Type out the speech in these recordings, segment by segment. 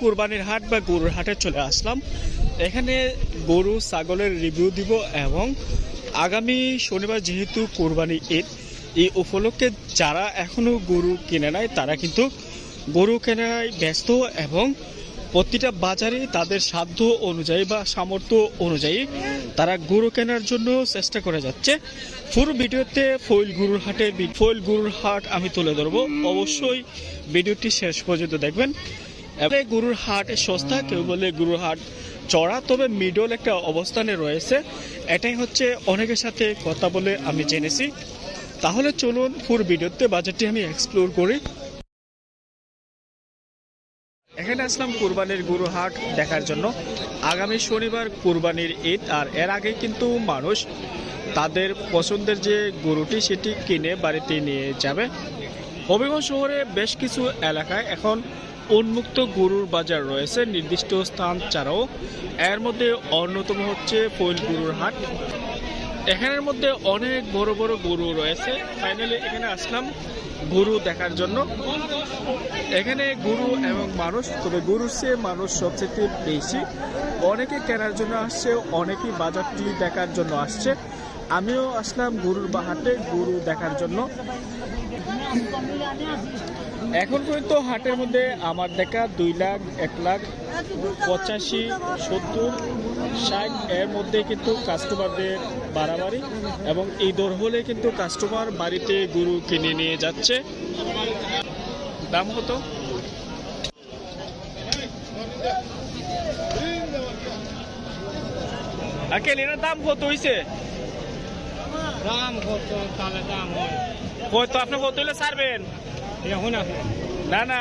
কুরবানির হাট বা গরুর হাটে চলে আসলাম। এখানে গরু, ছাগলের রিভিউ দিব এবং আগামী শনিবার যেহেতু কোরবানি ঈদ, এই উপলক্ষে যারা এখনও গরু কিনে নেয় তারা কিন্তু গরু কেনায় ব্যস্ত এবং প্রতিটা বাজারে তাদের সাধ্য অনুযায়ী বা সামর্থ্য অনুযায়ী তারা গরু কেনার জন্য চেষ্টা করে যাচ্ছে। পুরো ভিডিওতে ফইল গরুর হাটে ফইল গরুর হাট আমি তুলে ধরবো। অবশ্যই ভিডিওটি শেষ পর্যন্ত দেখবেন। গরুর হাট সস্তা কেউ বলে গরুর হাট চড়া, তবে মিডল একটা অবস্থানে রয়েছে। এটাই হচ্ছে অনেকের সাথে কথা বলে আমি জেনেছি। তাহলে চলুন পুরো ভিডিওতে বাজারটি আমি এক্সপ্লোর করি। এখানে আসলাম কুরবানির গরু হাট দেখার জন্য। আগামী শনিবার কুরবানির ঈদ, আর এর আগে কিন্তু মানুষ তাদের পছন্দের যে গরুটি সেটি কিনে বাড়িতে নিয়ে যাবে। হবিগঞ্জ শহরে বেশ কিছু এলাকায় এখন উন্মুক্ত গরুর বাজার রয়েছে নির্দিষ্ট স্থান ছাড়াও। এর মধ্যে অন্যতম হচ্ছে পৈল গরুর হাট। এখানের মধ্যে অনেক বড় বড় গরু রয়েছে। ফাইনালি এখানে আসলাম গরু দেখার জন্য। এখানে গরু এবং মানুষ, তবে গরুর চেয়ে মানুষ সবচেয়ে বেশি। অনেকে কেনার জন্য আসছে, অনেকেই বাজারটি দেখার জন্য আসছে। আমিও আসলাম গরুর বাহাটে গরু দেখার জন্য। এখন পর্যন্ত হাটের মধ্যে আমার দেখা দুই লাখ এক লাখ পঁচাশি সত্তর ষাট এর মধ্যে কিন্তু কাস্টমারদের বাড়াবাড়ি এবং এই দর হলে কিন্তু কাস্টমার বাড়িতে গরু কিনে নিয়ে যাচ্ছে। দাম কত? আকেল দাম কত হইছে? দাম কত তাহলে দাম হয়। কত আপনি কত হইলে ছাড়বেন? না না।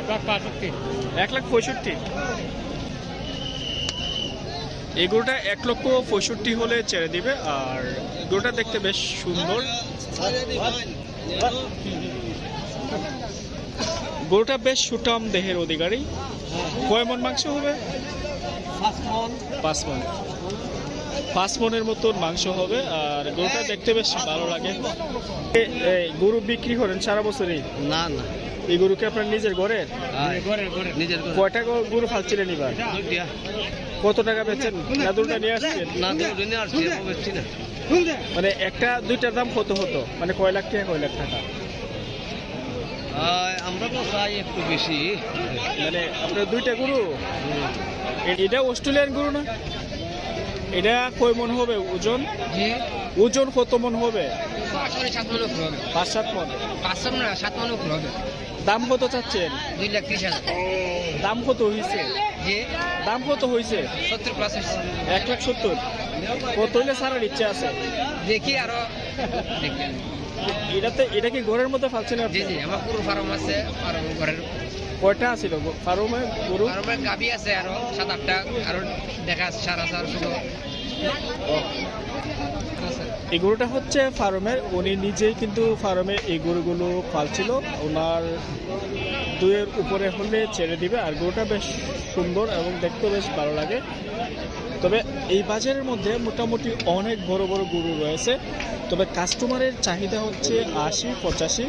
এক লাখ পঁয়ষট্টি। এক লাখ পঁয়ষট্টি। এই গরুটা এক লক্ষ পঁয়ষট্টি হলে ছেড়ে দিবে আর গরুটা দেখতে বেশ সুন্দর। গরুটা বেশ সুটাম দেহের অধিকারী। কয় মন মাংস হবে? পাঁচ মন। পাঁচ মনের মতন মাংস হবে আর গরুটা দেখতে বেশ ভালো লাগে। গরু বিক্রি করেন সারা বছরই? না না। এই গরুকে আপনার নিজের ঘরের? নিজের কয়টা গরু ফালছিলেন এবার? কত টাকা বেচেন? দাদুটা নিয়ে আসছেন? মানে একটা দুইটার দাম কত হতো? মানে কয় লাখ টাকা কয় লাখ টাকা? আমরা তো চাই একটু বেশি। মানে আপনার দুইটা গরু? এটা অস্ট্রেলিয়ান গরু না? এটা কয় মন হবে? ওজন? জি। ওজন কত মন হবে? পাঁচশো সাত মনে পাঁচ সাত না সাত মনে হবে। দাম কত চাচ্ছেন? দুই লাখ ত্রিশ হাজার। দাম কত হয়েছে দাম কত হয়েছে সত্তর প্লাস এক লাখ সত্তর। কত হইলে সারার ইচ্ছা আছে? দেখি আরও। এটাতে এটা কি ঘরের মধ্যে ফালছেন জি জি আমার পুরো ফার্ম আছে আর ঘরের কয়টা আছিল? ফার্মে গরু ফার্মের গাবি আছে আরও সাত আটটা আরও দেখা আছে সারা সার ষোলো এই গরুটা হচ্ছে ফার্মের উনি নিজেই কিন্তু ফার্মে এই গরুগুলো পালছিল। ওনার দুয়ের উপরে হলে ছেড়ে দিবে আর গরুটা বেশ সুন্দর এবং দেখতে বেশ ভালো লাগে। তবে এই বাজারের মধ্যে মোটামুটি অনেক বড় বড় গরু রয়েছে। তবে কাস্টমারের চাহিদা হচ্ছে আশি, পঁচাশি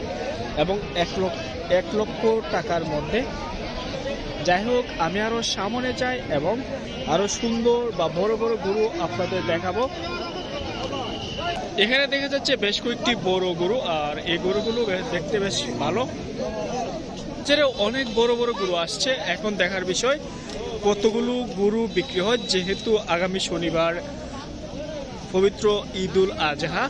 এবং এক লক্ষ এক লক্ষ টাকার মধ্যে। যাই হোক, আমি আরও সামনে যাই এবং আরও সুন্দর বা বড় বড় গরু আপনাদের দেখাবো। এখানে দেখা যাচ্ছে বেশ কয়েকটি বড় গরু, আর এই গরুগুলো দেখতে বেশ ভালো। যেটা অনেক বড় বড় গরু আসছে। এখন দেখার বিষয় কতগুলো গরু বিক্রি হয়? যেহেতু আগামী শনিবার পবিত্র ঈদুল আজহা।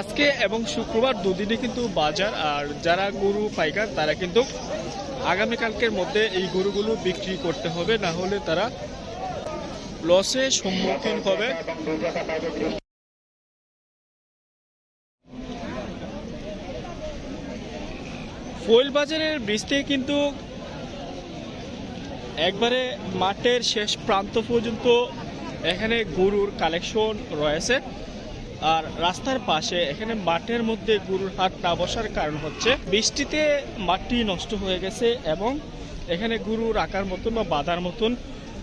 আজকে এবং শুক্রবার দুদিনে কিন্তু বাজার, আর যারা গরু পাইকার তারা কিন্তু আগামীকালকের মধ্যে এই গরুগুলো বিক্রি করতে হবে, না হলে তারা লসে সম্মুখীন হবে। ফোইল বাজারের বৃষ্টি কিন্তু একবারে মাঠের শেষ প্রান্ত পর্যন্ত এখানে গরুর কালেকশন রয়েছে। আর রাস্তার পাশে এখানে মাঠের মধ্যে গরুর হাট না বসার কারণ হচ্ছে বৃষ্টিতে মাটি নষ্ট হয়ে গেছে এবং এখানে গরু রাখার মতন বা বাঁধার মতন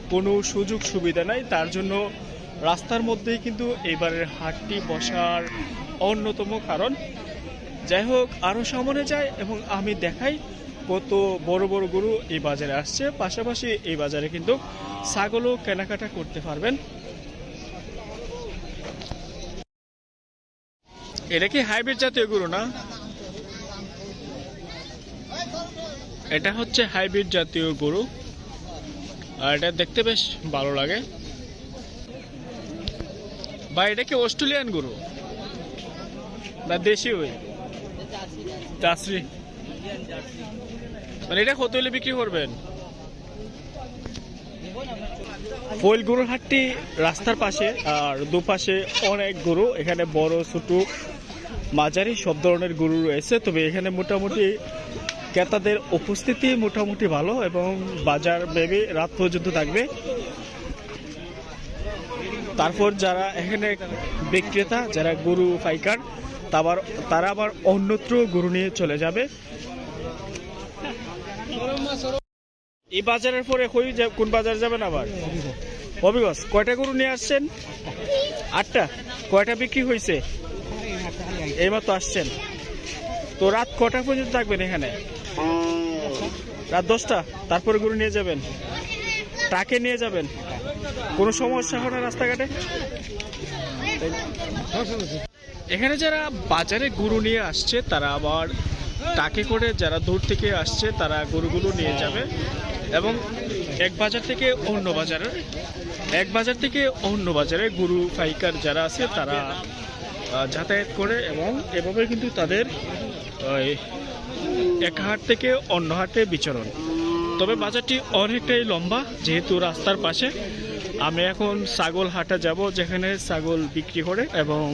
কোনো সুযোগ সুবিধা নাই। তার জন্য রাস্তার মধ্যেই কিন্তু এবারের হাটটি বসার অন্যতম কারণ। যাই হোক আরও সামনে যায় এবং আমি দেখাই কত বড় বড় গরু এই বাজারে আসছে। পাশাপাশি এই বাজারে কিন্তু ছাগলও কেনাকাটা করতে পারবেন। এটা কি হাইব্রিড জাতীয় গরু না? এটা হচ্ছে হাইব্রিড জাতীয় গরু। আর এটা দেখতে বেশ ভালো লাগে। বা এটা কি অস্ট্রেলিয়ান গরু? না দেশি ওই মানে এটা কত হলে বিক্রি করবেন? ফইল গরুর হাটটি রাস্তার পাশে আর দুপাশে অনেক গরু, এখানে বড়, ছোট, মাঝারি সব ধরনের গরু রয়েছে। তবে এখানে মোটামুটি ক্রেতাদের উপস্থিতি মোটামুটি ভালো এবং বাজার বেবি রাত পর্যন্ত থাকবে। তারপর যারা এখানে বিক্রেতা, যারা গরু পাইকার তারপর তারা আবার অন্যত্র গরু নিয়ে চলে যাবে। এই বাজারের পরে কোন বাজার যাবেন আবার? হবিগঞ্জ। কয়টা গরু নিয়ে আসছেন? আটটা? কয়টা বিক্রি হয়েছে এইমাত্র আসছেন। তো রাত কটা পর্যন্ত থাকবেন এখানে? রাত দশটা? তারপরে গরু নিয়ে যাবেন? টাকে নিয়ে যাবেন? কোনো সমস্যা হয় না রাস্তাঘাটে? এখানে যারা বাজারে গরু নিয়ে আসছে, তারা আবার টাকে করে যারা দূর থেকে আসছে, তারা গরুগুলো নিয়ে যাবে। এবং এক বাজার থেকে অন্য বাজারে এক বাজার থেকে অন্য বাজারে গরু পাইকার যারা আছে, তারা যাতায়াত করে এবং এভাবে কিন্তু তাদের এক হাট থেকে অন্য হাটে বিচরণ। তবে বাজারটি অনেকটাই লম্বা, যেহেতু রাস্তার পাশে। আমি এখন ছাগল হাটে যাব, যেখানে ছাগল বিক্রি করে এবং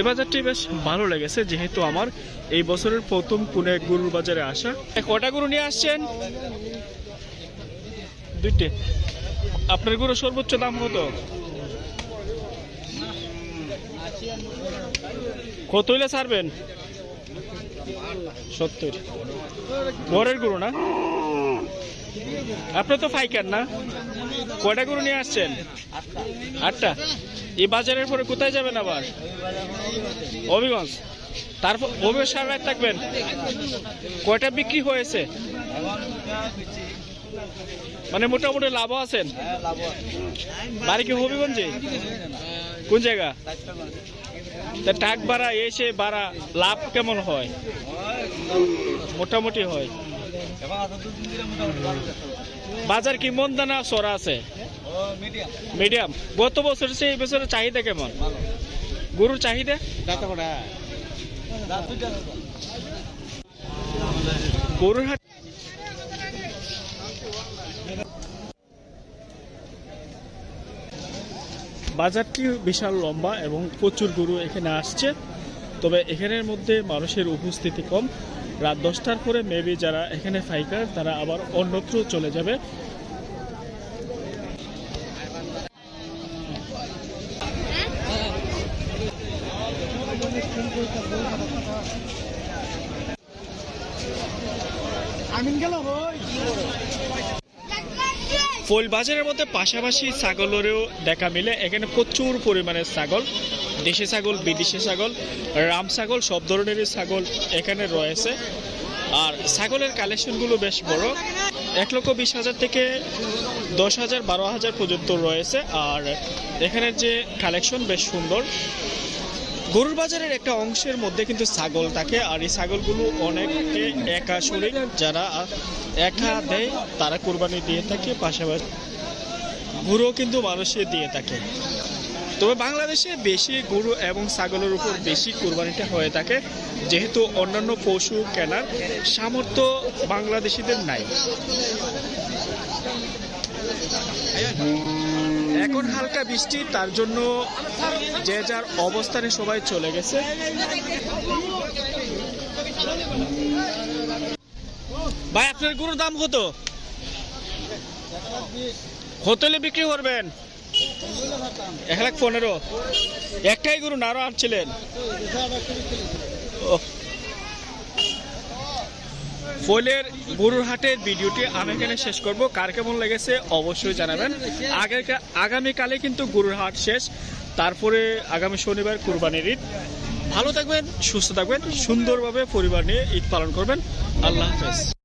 এ বাজারটি বেশ ভালো লেগেছে যেহেতু আমার এই বছরের প্রথম পুনে গরুর বাজারে আসা। কটা গরু নিয়ে আসছেন? দুইটে। আপনার গরু সর্বোচ্চ দাম কত? কত হইলে ছাড়বেন? সত্তর। গরু না? আপনি তো ফাইকার না? কয়টা গরু নিয়ে আসছেন? আটটা। এই বাজারের পরে কোথায় যাবেন আবার? হবিগঞ্জ। তারপর সারা রাত থাকবেন। কয়টা বিক্রি হয়েছে? মানে মোটামুটি লাভ আছেন? বাড়ি কি হবিগঞ্জে? কোন জায়গা? তা টাক ভাড়া এসে ভাড়া লাভ কেমন হয়? মোটামুটি হয়। বাজার কি মন্দানা সরা আছে? মিডিয়াম। গত বছর এই বছরের চাহিদা কেমন? গরুর চাহিদা? গরুর হাট বাজারটি বিশাল লম্বা এবং প্রচুর গরু এখানে আসছে। তবে এখানের মধ্যে মানুষের উপস্থিতি কম। রাত দশটার পরে মেবি যারা এখানে ফাইকার তারা আবার অন্যত্র চলে যাবে। ফুল বাজারের মধ্যে পাশাপাশি ছাগলেরও দেখা মিলে। এখানে প্রচুর পরিমাণে ছাগল, দেশি ছাগল, বিদেশি ছাগল, রাম ছাগল, সব ধরনেরই ছাগল এখানে রয়েছে। আর ছাগলের কালেকশনগুলো বেশ বড়। এক লক্ষ বিশ হাজার থেকে দশ হাজার বারো হাজার পর্যন্ত রয়েছে। আর এখানের যে কালেকশন বেশ সুন্দর। গরুর বাজারের একটা অংশের মধ্যে কিন্তু ছাগল থাকে, আর এই ছাগলগুলো অনেকে একা শরীর, যারা একা দেয়, তারা কোরবানি দিয়ে থাকে, পাশাপাশি গরুও কিন্তু মানুষে দিয়ে থাকে। তবে বাংলাদেশে বেশি গরু এবং ছাগলের উপর বেশি কোরবানিটা হয়ে থাকে, যেহেতু অন্যান্য পশু কেনার সামর্থ্য বাংলাদেশিদের নাই। এখন হালকা বৃষ্টি, তার জন্য যে যার অবস্থানে সবাই চলে গেছে। ভাই, আপনার গরুর দাম কত? হোটেলে বিক্রি করবেন? এক লাখ পনেরো। একটাই গরু না, আরও আনছিলেন। ফলের গরুর হাটের ভিডিওটি আমি এখানে শেষ করব। কার কেমন লেগেছে অবশ্যই জানাবেন। আগের আগামীকালে কিন্তু গরুর হাট শেষ। তারপরে আগামী শনিবার কুরবানির ঈদ। ভালো থাকবেন, সুস্থ থাকবেন, সুন্দরভাবে পরিবার নিয়ে ঈদ পালন করবেন। আল্লাহ হাফেজ।